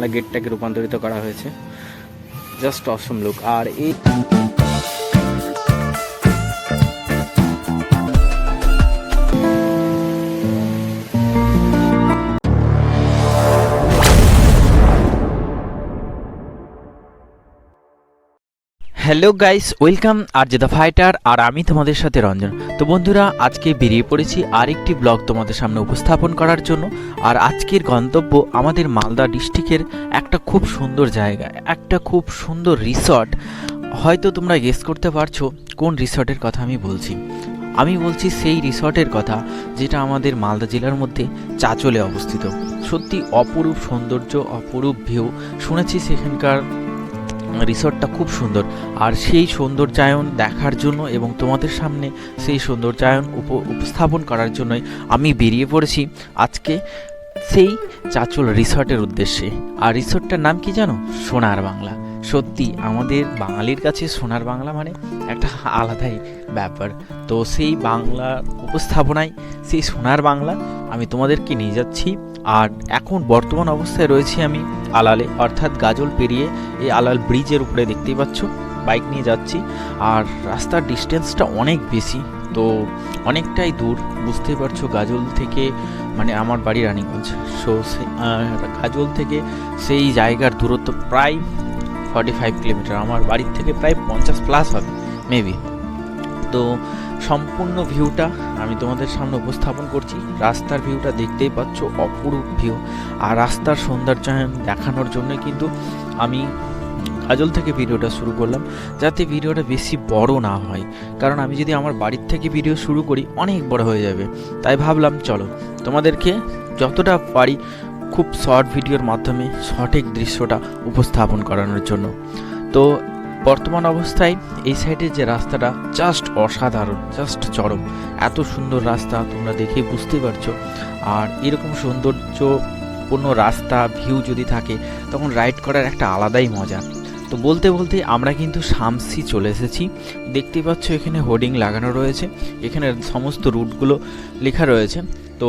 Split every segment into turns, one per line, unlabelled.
বাংলা গেটটাকে রূপান্তরিত করা হয়েছে। জাস্ট অসম লুক আর এই হ্যালো গাইস, ওয়েলকাম, আর যে দ্য ফাইটার, আর আমি তোমাদের সাথে রঞ্জন। তো বন্ধুরা, আজকে বেরিয়ে পড়েছি আরেকটি ব্লগ তোমাদের সামনে উপস্থাপন করার জন্য, আর আজকের গন্তব্য আমাদের মালদা ডিস্ট্রিক্টের একটা খুব সুন্দর জায়গা, একটা খুব সুন্দর রিসর্ট। হয়তো তোমরা গেস করতে পারছ কোন রিসর্টের কথা আমি বলছি। আমি বলছি সেই রিসর্টের কথা, যেটা আমাদের মালদা জেলার মধ্যে চাচলে অবস্থিত। সত্যি অপরূপ সৌন্দর্য, অপরূপ ভিউ শুনেছি সেখানকার রিসর্টটা খুব সুন্দর। আর সেই সৌন্দর্যায়ন দেখার জন্য এবং তোমাদের সামনে সেই সৌন্দর্যায়ন উপ- উপস্থাপন করার জন্যই আমি বেরিয়ে পড়েছি আজকে সেই চাচল রিসর্টের উদ্দেশ্যে। আর রিসর্টটার নাম কি জানো? সোনার বাংলা। সত্যি, আমাদের বাঙালির কাছে সোনার বাংলা মানে একটা আলাদাই ব্যাপার। তো সেই বাংলা উপস্থাপনায় সেই সোনার বাংলা আমি তোমাদেরকে নিয়ে যাচ্ছি। আর এখন বর্তমান অবস্থায় রয়েছি আমি আলালে, অর্থাৎ গাজল পেরিয়ে এই আলাল ব্রিজের উপরে দেখতেই পাচ্ছ, বাইক নিয়ে যাচ্ছি। আর রাস্তার ডিস্টেন্সটা অনেক বেশি, তো অনেকটাই দূর, বুঝতেই পারছ গাজল থেকে মানে আমার বাড়ি রানীগঞ্জ। সো সে গাজল থেকে সেই জায়গার দূরত্ব প্রায় ফর্টি ফাইভ কিলোমিটার আমার বাড়ির থেকে প্রায় পঞ্চাশ প্লাস হবে মেবি তো সম্পূর্ণ ভিউটা আমি তোমাদের সামনে উপস্থাপন করছি। রাস্তার ভিউটা দেখতেই পাচ্ছ, অপরূপ ভিউ আর রাস্তার সৌন্দর্যায়ন দেখানোর জন্য কিন্তু আমি কাজল থেকে ভিডিওটা শুরু করলাম, যাতে ভিডিওটা বেশি বড় না হয়। কারণ আমি যদি আমার বাড়ির থেকে ভিডিও শুরু করি, অনেক বড় হয়ে যাবে। তাই ভাবলাম, চলো তোমাদেরকে যতটা পারি খুব শর্ট ভিডিওর মাধ্যমে সঠিক দৃশ্যটা উপস্থাপন করানোর জন্য। তো বর্তমান অবস্থায় এই সাইডের যে রাস্তাটা জাস্ট অসাধারণ জাস্ট চরম। এত সুন্দর রাস্তা, তোমরা দেখে বুঝতে পারছ। আর এরকম সৌন্দর্যপূর্ণ রাস্তা ভিউ যদি থাকে, তখন রাইড করার একটা আলাদাই মজা। তো বলতে বলতে আমরা কিন্তু শামসি চলে এসেছি। দেখতেই পাচ্ছ এখানে হোর্ডিং লাগানো রয়েছে। এখানে সমস্ত রুটগুলো লেখা রয়েছে। তো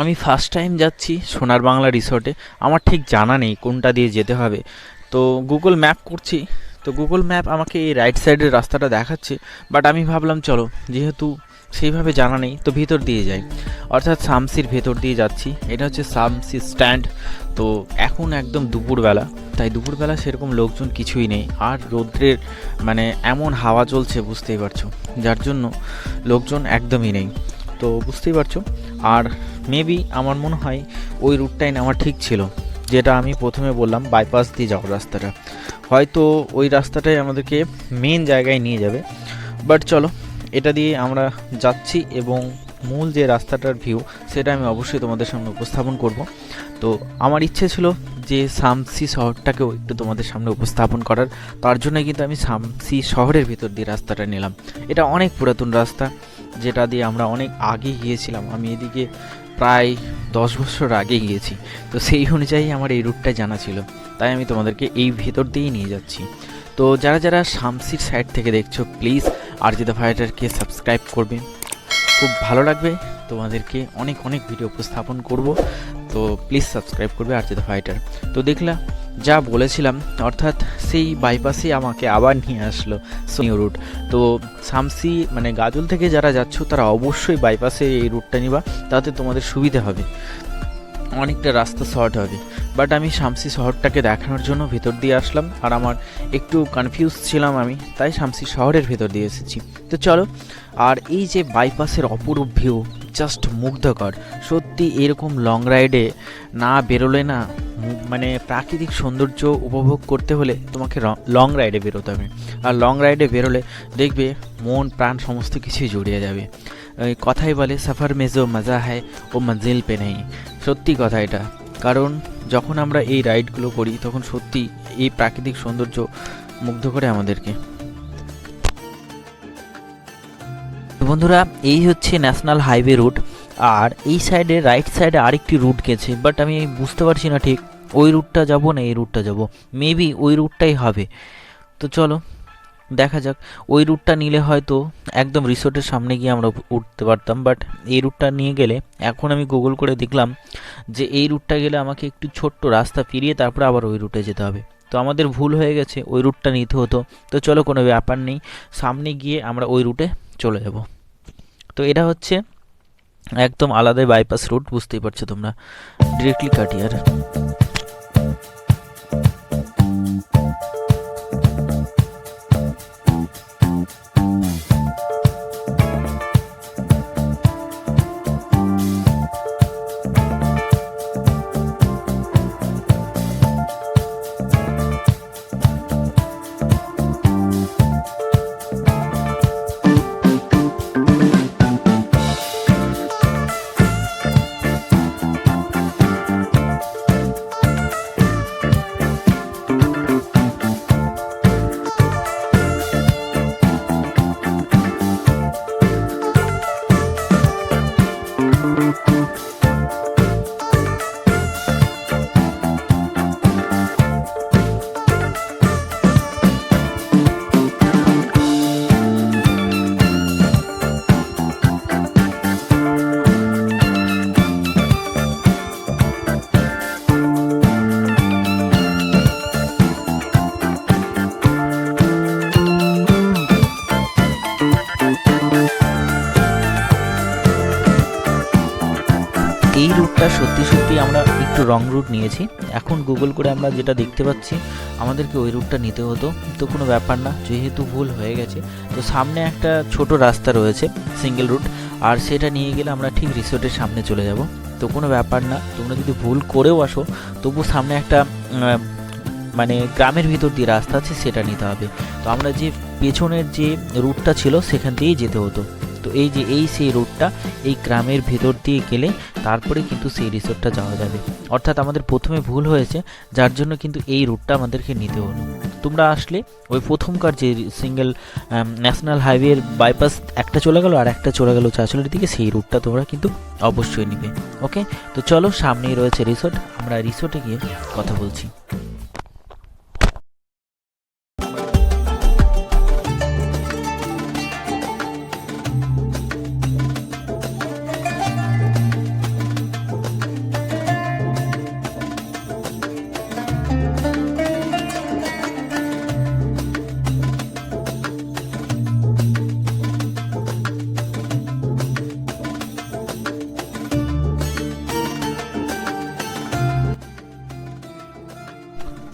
আমি ফার্স্ট টাইম যাচ্ছি সোনার বাংলা রিসর্টে আমার ঠিক জানা নেই কোনটা দিয়ে যেতে হবে। তো গুগল ম্যাপ করছি। তো গুগল ম্যাপ আমাকে এই রাইট সাইডের রাস্তাটা দেখাচ্ছে। বাট আমি ভাবলাম, চলো, যেহেতু সেইভাবে জানা নেই, তো ভিতর দিয়ে যাই। অর্থাৎ সামসির ভেতর দিয়ে যাচ্ছি। এটা হচ্ছে সামসি স্ট্যান্ড তো এখন একদম দুপুরবেলা। তাই দুপুরবেলা সেরকম লোকজন কিছুই নেই। আর রৌদ্রের মানে এমন হাওয়া চলছে বুঝতেই পারছ। যার জন্য লোকজন একদমই নেই। তো বুঝতেই পারছ? আর মেবি আমার মনে হয় ওই রুটটাই নেওয়া ঠিক ছিল, যেটা আমি প্রথমে বললাম বাইপাস দিয়ে যাওয়ার রাস্তাটা। হয়তো ওই রাস্তাটাই আমাদেরকে মেন জায়গায় নিয়ে যাবে। বাট চলো, এটা দিয়ে আমরা যাচ্ছি এবং মূল যে রাস্তাটার ভিউ সেটা আমি অবশ্যই তোমাদের সামনে উপস্থাপন করব। তো আমার ইচ্ছে ছিল যে সামসি শহরটাকেও একটু তোমাদের সামনে উপস্থাপন করার, তার জন্য কিন্তু আমি সামসি শহরের ভিতর দিয়ে রাস্তাটা নিলাম। এটা অনেক পুরাতন রাস্তা যেটা দিয়ে আমরা অনেক আগে গিয়েছিলাম। আমি এদিকে প্রায় দশ বছর আগে গিয়েছি। তো সেই অনুযায়ী আমার এই রুটটা জানা ছিল। তাই আমি তোমাদেরকে এই ভেতর দিয়েই নিয়ে যাচ্ছি। তো যারা যারা শামসির সাইড থেকে দেখছ প্লিজ আরজিদা ফাইটারকে সাবস্ক্রাইব করবে। খুব ভালো লাগবে। তোমাদেরকে অনেক অনেক ভিডিও উপস্থাপন করব। তো প্লিজ সাবস্ক্রাইব করবে আরজিদা ফাইটার তো দেখলাম যা বলেছিলাম, অর্থাৎ সেই বাইপাসে আমাকে আবার নিয়ে আসলো সোনিও রুট তো সামসি মানে গাজল থেকে যারা যাচ্ছ, তারা অবশ্যই বাইপাসে এই রুটটা নিবা, তাতে তোমাদের সুবিধা হবে। অনেকটা রাস্তা শর্ট হবে। বাট আমি শামসি শহরটাকে দেখানোর জন্য ভেতর দিয়ে আসলাম, আর আমার একটু কনফিউজ ছিলাম আমি, তাই শামসি শহরের ভেতর দিয়ে এসেছি। তো চলো, আর এই যে বাইপাসের অপরূপ ভিউ জাস্ট মুগ্ধকর। সত্যি এরকম লং রাইডে না বেরোলে না মানে প্রাকৃতিক সৌন্দর্য উপভোগ করতে হলে তোমাকে লং রাইডে বেরোতে হবে। আর লং রাইডে বেরোলে দেখবে মন, প্রাণ সমস্ত কিছুই জড়িয়ে যাবে। কথাই বলে, সফর মেজো মজা হয় ও মঞ্জিল পে নেই। সত্যি কথা এটা। কারণ যখন আমরা এই রাইডগুলো করি, তখন সত্যি এই প্রাকৃতিক সৌন্দর্য মুগ্ধ করে আমাদেরকে। বন্ধুরা, এই হচ্ছে ন্যাশনাল হাইওয়ে রুট আর এই সাইডে রাইট সাইডে আরেকটি রুট গেছে বাট আমি বুঝতে পারছি না ঠিক ওই রুটটা যাব না এই রুটটা যাব। মেবি ওই রুটটাই হবে। তো চলো, দেখা যাক। ওই রুটটা নিলে হয়তো একদম রিসোর্টের সামনে গিয়ে আমরা উঠতে পারতাম বাট এই রুটটা নিয়ে গেলে এখন আমি গুগল করে দেখলাম যে এই রুটটা গেলে আমাকে একটু ছোট্ট রাস্তা ফিরিয়ে তারপরে আবার ওই রুটে যেতে হবে। তো আমাদের ভুল হয়ে গেছে, ওই রুটটা নিতে হতো। তো চলো কোনো ব্যাপার নেই, সামনে গিয়ে আমরা ওই রুটে চলে যাব। তো এটা হচ্ছে একদম আলাদাই বাইপাস রুট বুঝতেই পারছ তোমরা। ডিরেক্টলি কাটিয়ার রং রুট নিয়েছি। এখন গুগল করে আমরা যেটা দেখতে পাচ্ছি, আমাদেরকে ওই রুটটা নিতে হতো। তো কোনো ব্যাপার না, যেহেতু ভুল হয়ে গেছে, তো সামনে একটা ছোট রাস্তা রয়েছে সিঙ্গেল রুট আর সেটা নিয়ে গেলে আমরা ঠিক রিসোর্টের সামনে চলে যাব। তো কোনো ব্যাপার না, তোমরা যদি ভুল করেও আসো, তবু সামনে একটা মানে গ্রামের ভিতর দিয়ে রাস্তা আছে, সেটা নিতে হবে। তো আমরা যে পেছনের যে রুটটা ছিল, সেখান দিয়েই যেতে হতো। তো এই যে এই সেই রুটটা এই গ্রামের ভেতর দিয়ে গেলে তারপরে কিন্তু সেই রিসোর্টটা যাওয়া যাবে। অর্থাৎ আমাদের প্রথমে ভুল হয়েছে, যার জন্য কিন্তু এই রুটটা আমাদেরকে নিতে হলো। তোমরা আসলে ওই প্রথমকার যে সিঙ্গেল ন্যাশনাল হাইওয়ের বাইপাস একটা চলে গেল আর একটা চলে গেল চাঁচলের দিকে, সেই রুটটা তোমরা কিন্তু অবশ্যই নিবে। ওকে তো চলো সামনেই রয়েছে রিসোর্ট আমরা রিসোর্টে গিয়ে কথা বলছি।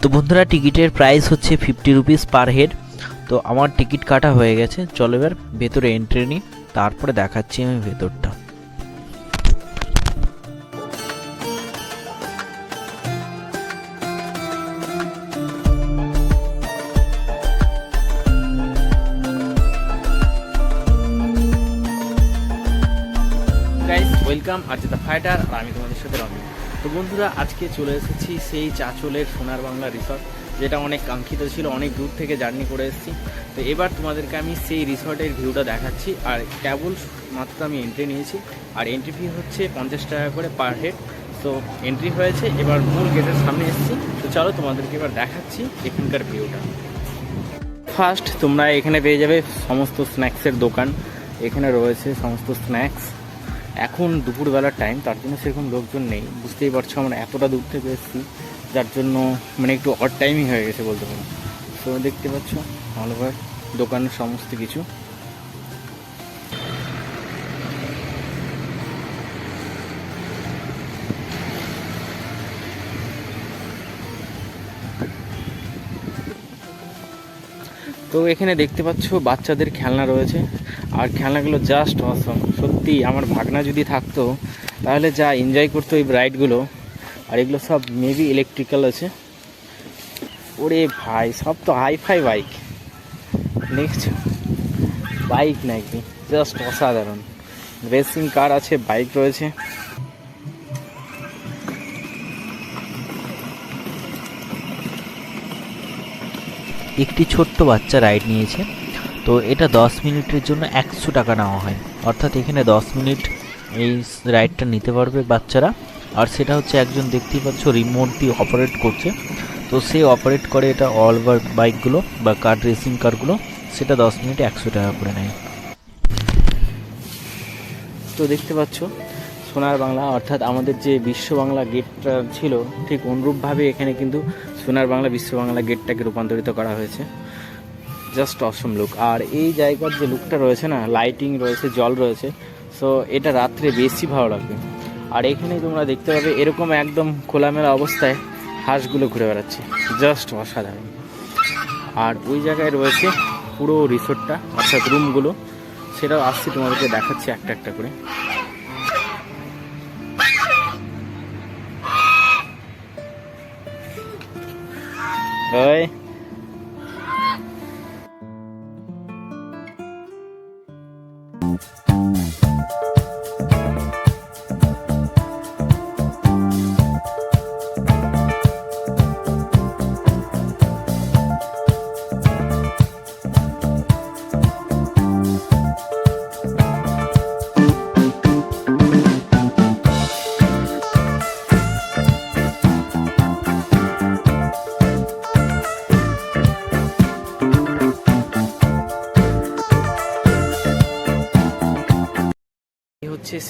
তো বন্ধুরা, টিকিটের প্রাইস হচ্ছে ফিফটি রুপিস পার হেড তো আমার টিকিট কাটা হয়ে গেছে। চলো এবার ভেতরে এন্ট্রি নিই, তারপরে দেখাচ্ছি আমি ভেতরটা। ওয়েলকাম আর যেটা ফাইটার আর আমি তোমাদের সাথে রমি তো বন্ধুরা, আজকে চলে এসেছি সেই চাচলের সোনার বাংলা রিসর্ট যেটা অনেক কাঙ্ক্ষিত ছিল, অনেক দূর থেকে জার্নি করে এসেছি। তো এবার তোমাদেরকে আমি সেই রিসর্টের ভিউটা দেখাচ্ছি, আর কেবল মাত্র আমি এন্ট্রি নিয়েছি। আর এন্ট্রি ফি হচ্ছে পঞ্চাশ টাকা করে পার হেড তো এন্ট্রি হয়েছে, এবার মূল গেটের সামনে এসেছি। তো চলো তোমাদেরকে এবার দেখাচ্ছি এখানকার ভিউটা ফার্স্ট তোমরা এখানে পেয়ে যাবে সমস্ত স্ন্যাক্সের দোকান। এখানে রয়েছে সমস্ত স্ন্যাক্স এখন দুপুরবেলার টাইম তার জন্য সেরকম লোকজন নেই। বুঝতেই পারছ আমরা এতটা দূর থেকে এসেছি, যার জন্য মানে একটু অড টাইমই হয়ে গেছে বলতে পারো। তো দেখতে পাচ্ছ ভালোভাবে দোকানের সমস্ত কিছু। তো এখানে দেখতে পাচ্ছ, বাচ্চাদের খেলনা রয়েছে। আর খেলনাগুলো জাস্ট অসম সত্যি, আমার ভাগনা যদি থাকতো, তাহলে যা এনজয় করতো এই রাইডগুলো আর এগুলো সব মেবি ইলেকট্রিক্যাল আছে। ওরে ভাই, সব তো hi fi bike next bike নাকি জাস্ট অসাধারণ। রেসিং কার আছে বাইক রয়েছে। একটি ছোট্ট বাচ্চা রাইড নিয়েছে। তো এটা দশ মিনিটের জন্য একশো টাকা নেওয়া হয়। অর্থাৎ এখানে দশ মিনিট এই রাইডটা নিতে পারবে বাচ্চারা। আর সেটা হচ্ছে একজন দেখতেই পাচ্ছ রিমোট দিয়ে অপারেট করছে। তো সে অপারেট করে এটা অল বাইকগুলো বা কার রেসিং কারগুলো সেটা দশ মিনিটে একশো টাকা করে নেয়। তো দেখতে পাচ্ছ সোনার বাংলা, অর্থাৎ আমাদের যে বিশ্ব বাংলা গেটটা ছিল, ঠিক অনুরূপভাবে এখানে কিন্তু সোনার বাংলা, বিশ্ব বাংলা গেটটাকে রূপান্তরিত করা হয়েছে। জাস্ট অসম লুক আর এই জায়গার যে লুকটা রয়েছে না লাইটিং রয়েছে, জল রয়েছে সো এটা রাত্রে বেশি ভালো লাগবে। আর এখানে তোমরা দেখতে পাবে এরকম একদম খোলামেলা অবস্থায় হাঁসগুলো ঘুরে বেড়াচ্ছে। জাস্ট অসাধারণ। আর ওই জায়গায় রয়েছে পুরো রিসোর্টটা, অর্থাৎ রুমগুলো সেটাও আসছি তোমাদেরকে দেখাচ্ছি একটা একটা করে। ওই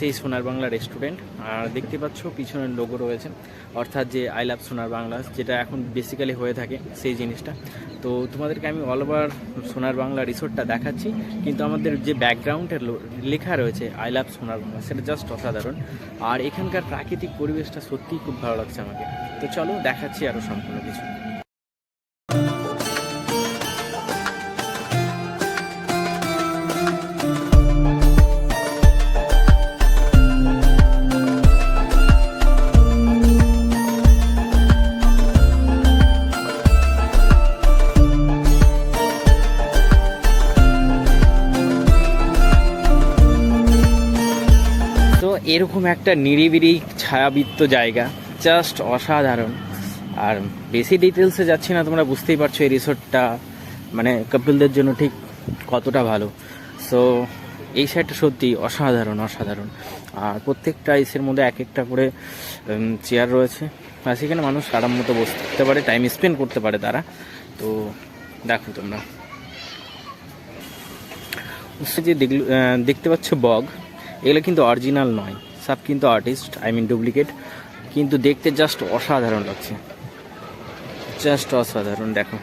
সেই সোনার বাংলা রেস্টুরেন্ট আর দেখতে পাচ্ছ পিছনের লোগো রয়েছে। অর্থাৎ যে আই লাভ সোনার বাংলা, যেটা এখন বেসিক্যালি হয়ে থাকে সেই জিনিসটা। তো তোমাদেরকে আমি অল ওভার সোনার বাংলা রিসোর্টটা দেখাচ্ছি, কিন্তু আমাদের যে ব্যাকগ্রাউন্ডের লেখা রয়েছে আই লাভ সোনার বাংলা, সেটা জাস্ট অসাধারণ। আর এখানকার প্রাকৃতিক পরিবেশটা সত্যিই খুব ভালো লাগছে আমাকে। তো চলো দেখাচ্ছি আরও সম্পূর্ণ কিছু। এরকম একটা নিরিবিলি ছায়াবৃত্ত জায়গা জাস্ট অসাধারণ। আর বেশি ডিটেলসে যাচ্ছি না, তোমরা বুঝতেই পারছ এই রিসোর্টটা মানে কাপিলদের জন্য ঠিক কতটা ভালো। সো এই সাইডটা সত্যি অসাধারণ অসাধারণ। আর প্রত্যেকটা ইসের মধ্যে এক একটা করে চেয়ার রয়েছে। আর সেখানে মানুষ আরাম মতো বসতে পারে টাইম স্পেন্ড করতে পারে তারা। তো, দেখো তোমরা। যে দেখতে পাচ্ছ বগ এগুলো কিন্তু অরিজিনাল নয়। সব কিন্তু আর্টিস্ট আই মিন ডুপ্লিকেট কিন্তু দেখতে জাস্ট অসাধারণ লাগছে। জাস্ট অসাধারণ, দেখো।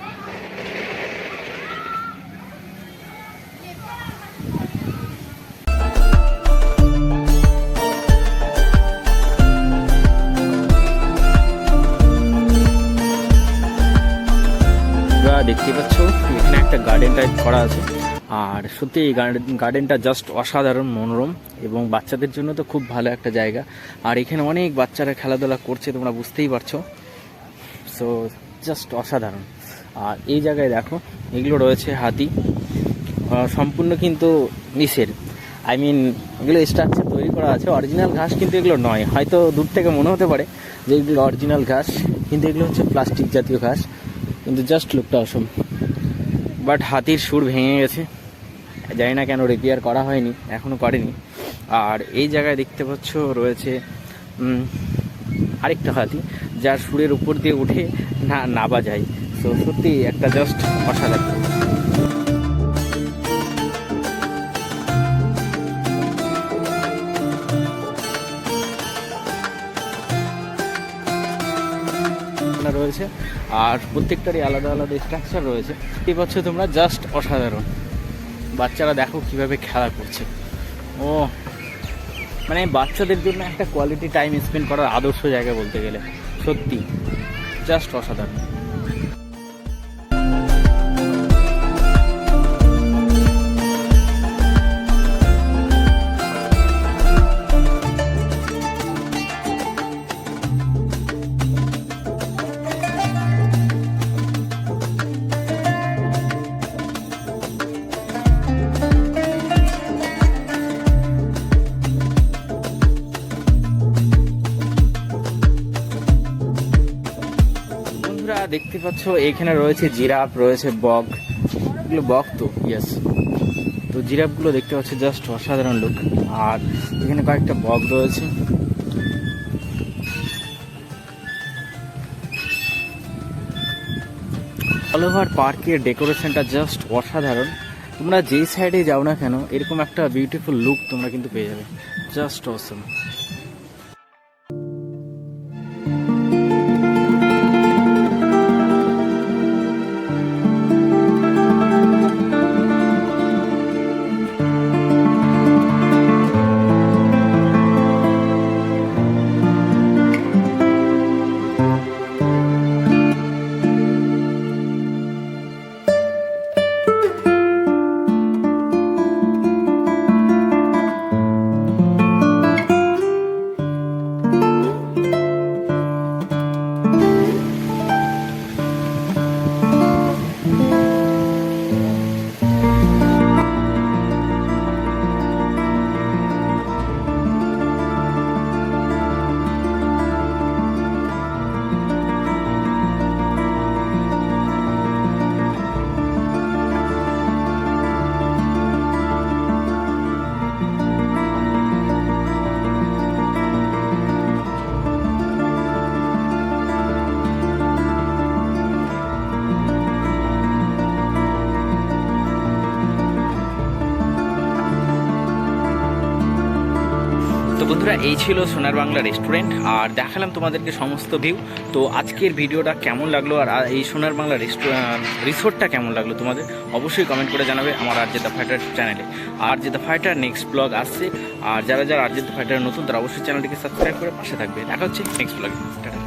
দেখতে পাচ্ছ, এখানে একটা গার্ডেন টাইপ করা আছে। আর সত্যি এই গার্ডেনটা জাস্ট অসাধারণ, মনোরম এবং বাচ্চাদের জন্য তো খুব ভালো একটা জায়গা। আর এখানে অনেক বাচ্চারা খেলাধুলা করছে, তোমরা বুঝতেই পারছ। সো জাস্ট অসাধারণ। আর এই জায়গায় দেখো, এগুলো রয়েছে হাতি। সম্পূর্ণ কিন্তু নিষের আই মিন এগুলো স্ট্রাকচার তৈরি করা আছে। অরিজিনাল ঘাস কিন্তু এগুলো নয়। হয়তো দূর থেকে মনে হতে পারে যে এগুলো অরিজিনাল ঘাস, কিন্তু এগুলো হচ্ছে প্লাস্টিক জাতীয় ঘাস। কিন্তু জাস্ট লুকটা অসম বাট হাতির সুর ভেঙে গেছে। জানি না কেন রিপেয়ার করা হয়নি এখনও করেনি। আর এই জায়গায় দেখতে পাচ্ছ রয়েছে আরেকটা হাতি, যার সুরের উপর দিয়ে উঠে না, নাবা যায়। সো সত্যি একটা জাস্ট অসাধারণ। রয়েছে, আর প্রত্যেকটারই আলাদা আলাদা স্ট্রাকচার রয়েছে। এই বছর তোমরা জাস্ট অসাধারণ। বাচ্চারা দেখো কীভাবে খেলা করছে। ও মানে বাচ্চাদের জন্য একটা কোয়ালিটি টাইম স্পেন্ড করার আদর্শ জায়গা বলতে গেলে। সত্যি জাস্ট অসাধারণ। দেখতে পাচ্ছ, এখানে রয়েছে জিরাফ, রয়েছে বক। এগুলো বক তো ইয়েস তো জিরাফগুলো দেখতে পাচ্ছ জাস্ট অসাধারণ লুক আর এখানে কয়েকটা বক রয়েছে। অল ওভার পার্কের ডেকোরেশনটা জাস্ট অসাধারণ। তোমরা যেই সাইডে যাও না কেন, এরকম একটা বিউটিফুল লুক তোমরা কিন্তু পেয়ে যাবে। জাস্ট অসম বন্ধুরা, এই ছিল সোনার বাংলা রেস্টুরেন্ট আর দেখালাম তোমাদেরকে সমস্ত ভিউ তো আজকের ভিডিওটা কেমন লাগল, আর এই সোনার বাংলা রিসোর্টটা কেমন লাগল তোমাদের অবশ্যই কমেন্ট করে জানাবে আমার আর জেতা ফাইটার চ্যানেলে আর জেদা ফাইটার নেক্সট ব্লগ আসছে, আর যারা যারা আর জেতা ফাইটার নতুন, তারা অবশ্যই চ্যানেলটিকে সাবস্ক্রাইব করে পাশে থাকবে। দেখা হচ্ছে নেক্সট ব্লগে টাটা।